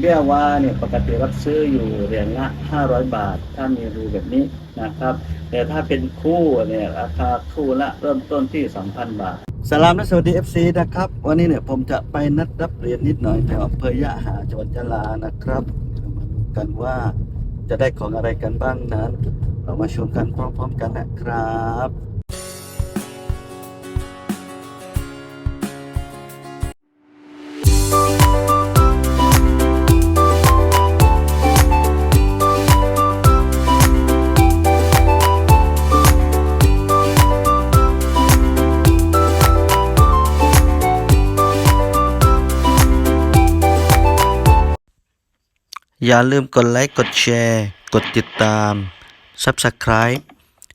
เบี้ยว่าเนี่ยปกติรับซื้ออยู่เหรียญละ500บาท ถ้ามีรูแบบนี้นะครับ แต่ถ้าเป็นคู่เนี่ยราคาคู่ละเริ่มต้นที่2,000บาทสลามและสวัสดี FC นะครับ วันนี้เนี่ยผมจะไปนัดรับเหรียญนิดหน่อยแถวอำเภอยะหาจังหวัดยะลานะครับมาดูกันว่าจะได้ของอะไรกันบ้างนั้น เรามาชมกันพร้อมๆกันนะครับ อย่าลืมกดไลค์ กดแชร์ กดติดตาม Subscribe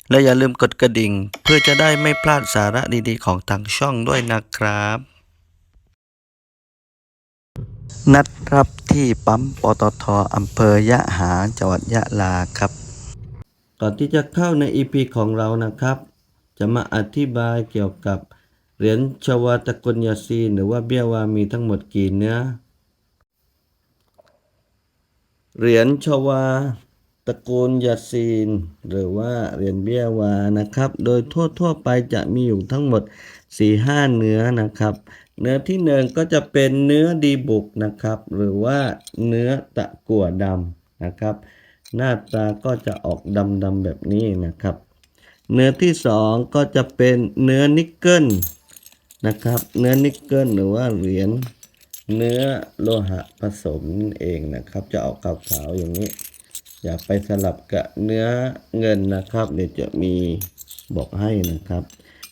และอย่าลืมกดกระดิ่ง เพื่อจะได้ไม่พลาดสาระดีๆ ของทางช่องด้วยนะครับ นัดรับที่ปั๊มปตทอำเภอยะหาจังหวัดยะลาครับ ก่อนที่จะเข้าใน EP ของเรานะครับ จะมาอธิบายเกี่ยวกับเหรียญชวาตะกุลยาซีนหรือว่าเบี้ยวามีทั้งหมดกี่เนื้อ เหรียญชวาตระกูลยาซีน หรือว่าเหรียญเบี้ยวานะครับ โดยทั่วๆไปจะมีอยู่ทั้งหมด 4-5 เนื้อนะครับ เนื้อที่หนึ่งก็จะเป็นเนื้อดีบุกนะครับ หรือว่าเนื้อตะกั่วดำนะครับ หน้าตาก็จะออกดำๆแบบนี้นะครับ เนื้อที่สองก็จะเป็นเนื้อนิกเกิลนะครับ เนื้อนิกเกิลหรือว่าเหรียญ เนื้อโลหะผสมนั่นเองนะครับ จะออกขาวๆอย่างนี้ อย่าไปสลับกับเนื้อเงินนะครับเดี๋ยวจะมีบอกให้นะครับ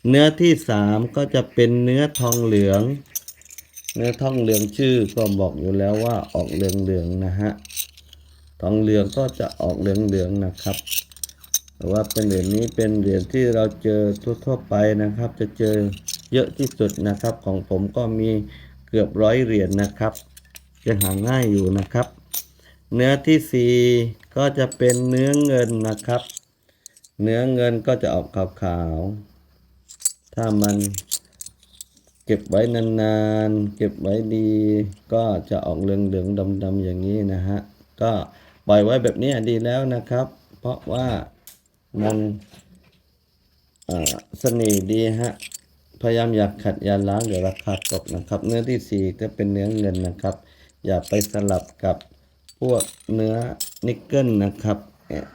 เนื้อที่สามก็จะเป็นเนื้อทองเหลือง เนื้อทองเหลืองชื่อก็บอกอยู่แล้วว่าออกเหลืองๆนะฮะทองเหลืองก็จะออกเหลืองๆนะครับแต่ว่าเป็นเหรียญนี้เป็นเหรียญที่เราเจอทั่วๆไปนะครับ จะเจอเยอะที่สุดนะครับของผมก็มี เกือบร้อยเหรียญนะครับยังหาง่ายอยู่นะครับ เนื้อที่สี่ก็จะเป็นเนื้อเงินนะครับ เนื้อเงินก็จะออกขาวๆ ถ้ามันเก็บไว้นานๆ เก็บไว้ดี ก็จะออกเหลืองๆดำๆอย่างนี้นะฮะ ก็ปล่อยไว้แบบนี้ดีแล้วนะครับ เพราะว่ามันเสน่ห์ดีฮะ พยายามอยากขัดอยาล้างเดี๋ยวราคาตกนะครับ เนื้อที่สี่ก็เป็นเนื้อเงินนะครับ อย่าไปสลับกับพวกเนื้อนิกเกิลนะครับเนี่ย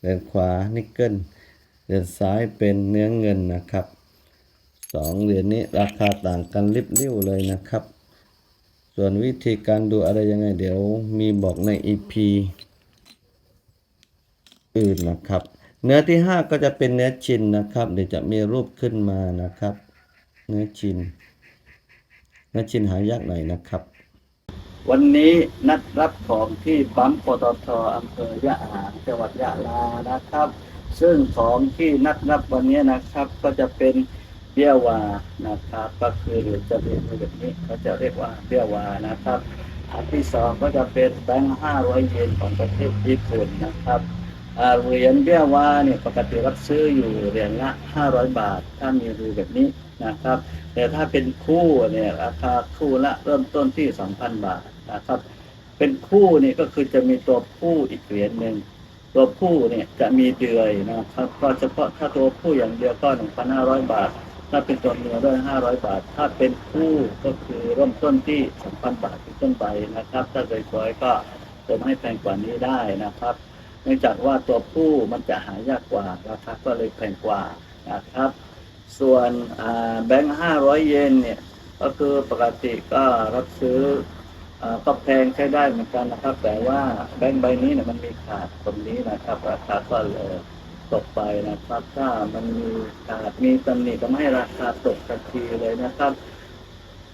เดินขวานิกเกิลเดินซ้ายเป็นเนื้อเงินนะครับสองเหรียญนี้ราคาต่างกันริบลิ่ยวเลยนะครับ ส่วนวิธีการดูอะไรยังไงเดี๋ยวมีบอกใน EP อื่นนะครับ เนื้อที่ห้าก็จะเป็นเนื้อชินนะครับ เดี๋ยวจะมีรูปขึ้นมานะครับ เนื้อชินเนื้อชินหายากหน่อยนะครับ วันนี้นัดรับของที่ปั๊มปตทอำเภอยะหาจังหวัดยะลานะครับ ซึ่งของที่นัดรับวันนี้นะครับ ก็จะเป็นเบี้ยวานะครับ ก็คือหรือจะเป็นแบบนี้เขาจะเรียกว่าเบี้ยวานะครับอันที่สองก็จะเป็นแบงค์ห้าร้อยเยนของประเทศญี่ปุ่นนะครับ เหรียญเบี้ยว่าเนี่ยปกติรับซื้ออยู่เหรียญละห้าร้อยบาท ถ้ามีรูแบบนี้นะครับ แต่ถ้าเป็นคู่เนี่ยราคาคู่ละเริ่มต้นที่2,000บาทนะครับ เป็นคู่นี่ก็คือจะมีตัวผู้อีกเหรียญหนึ่งตัวผู้เนี่ยจะมีเดือยนะครับก็เฉพาะถ้าตัวผู้อย่างเดียวก็1,500บาท ถ้าเป็นตัวเมียด้วย500บาท ถ้าเป็นคู่ก็คือเริ่มต้นที่2,000บาทเป็นต้นไปนะครับ ถ้าสวยก็ผมให้แพงกว่านี้ได้นะครับ นื่องจากว่าตัวผู้มันจะหายากกว่าราคาก็เลยแพงกว่านะครับ ส่วนแบงค์ห้าร้อยเยนเนี่ยก็คือปกติก็รับซื้ออก็แพงใช้ได้เหมือนกันนะครับ แต่ว่าแบงค์ใบนี้เนี่ยมันมีขาดตรงนี้นะครับ ราคาก็เลยตกไปนะครับ ถ้ามันมีขาดมีตำหนิก็ไม่ให้ราคาตกทันทีเลยนะครับ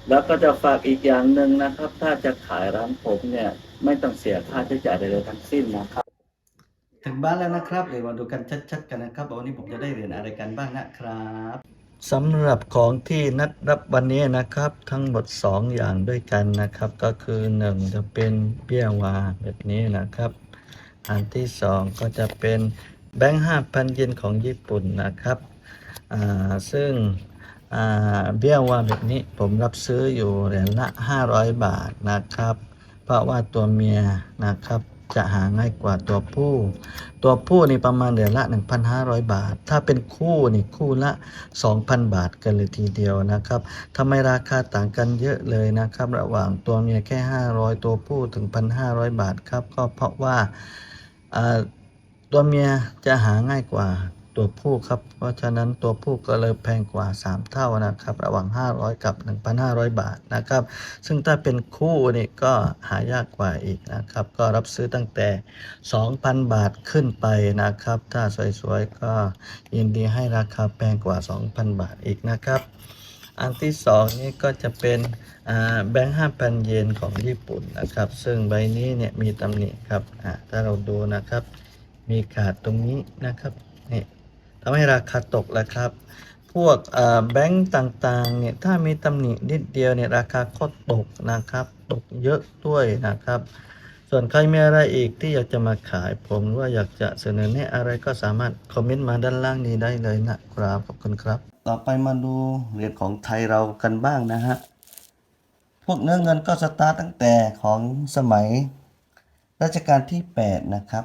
แล้วก็จะฝากอีกอย่างหนึ่งนะครับ ถ้าจะขายร้านผมเนี่ย ไม่ต้องเสียค่าใช้จ่ายใดๆทั้งสิ้นนะครับ ถึงบ้านแล้วนะครับเดี๋ยวมาดูกันชัดๆกันนะครับวันนี้ผมจะได้เรียญอะไรกันบ้างนะครับสำหรับของที่นัดรับวันนี้นะครับ ทั้งหมด 2 อย่างด้วยกันนะครับ ก็คือ 1 จะเป็นเบี้ยวาแบบนี้นะครับ อันที่ 2 ก็จะเป็นแบงค์ห้าพันเยนของญี่ปุ่นนะครับซึ่งเบี้ยวาแบบนี้ผมรับซื้ออยู่เหรียญละ 500 บาทนะครับผราะว่าตัวเมียนะครับ จะหาง่ายกว่าตัวผู้ ตัวผู้นี่ประมาณเดือนละ 1,500 บาท ถ้าเป็นคู่นี่คู่ละ 2,000 บาทกันเลยทีเดียวนะครับทำไมราคาต่างกันเยอะเลยนะครับ ระหว่างตัวเมียแค่ 500 ตัวผู้ถึง 1,500 บาทครับ ก็เพราะว่าอ่าตัวเมียจะหาง่ายกว่า ตัวผู้ครับ เพราะฉะนั้นตัวผู้ก็เลยแพงกว่า 3 เท่านะครับ ระหว่าง 500 กับ 1,500 บาทนะครับ ซึ่งถ้าเป็นคู่นี่ก็หายากกว่าอีกนะครับ ก็รับซื้อตั้งแต่ 2,000 บาทขึ้นไปนะครับ ถ้าสวยๆ ก็ยินดีให้ราคาแพงกว่า 2,000 บาทอีกนะครับ อันที่สองนี่ก็จะเป็นแบงค์ห้าพันเยนของญี่ปุ่นนะครับ ซึ่งใบนี้เนี่ยมีตำหนิครับถ้าเราดูนะครับ มีขาดตรงนี้นะครับนี่ ทำให้ราคาตกแล้วครับ พวกแบงค์ต่างๆเนี่ยถ้ามีตำหนินิดเดียวเนี่ยราคาก็ตกนะครับ ตกเยอะด้วยนะครับ ส่วนใครมีอะไรอีกที่อยากจะมาขายผมว่าอยากจะเสนอแนะอะไรก็สามารถคอมเมนต์มาด้านล่างนี้ได้เลยนะครับขอบคุณครับ ต่อไปมาดูเหรียญของไทยเรากันบ้างนะฮะพวกเนื้อเงินก็สตาร์ตตั้งแต่ของสมัยรัชกาลที่ 8 นะครับ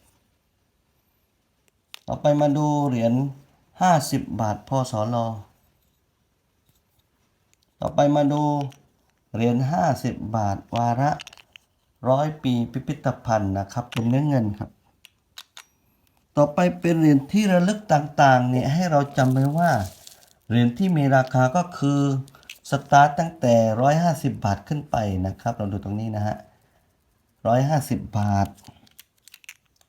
ต่อไปมาดูเหรียญ50บาทพศลต่อไปมาดูเหรียญ50บาทวาระร้อยปีพิพิธภัณฑ์นะครับ เป็นเนื้อเงินครับ ต่อไปเป็นเหรียญที่ระลึกต่างๆเนี่ยให้เราจำไว้ว่าเหรียญที่มีราคาก็คือสตาร์ตตั้งแต่ 150 บาทขึ้นไปนะครับ เราดูตรงนี้นะฮะ 150 บาท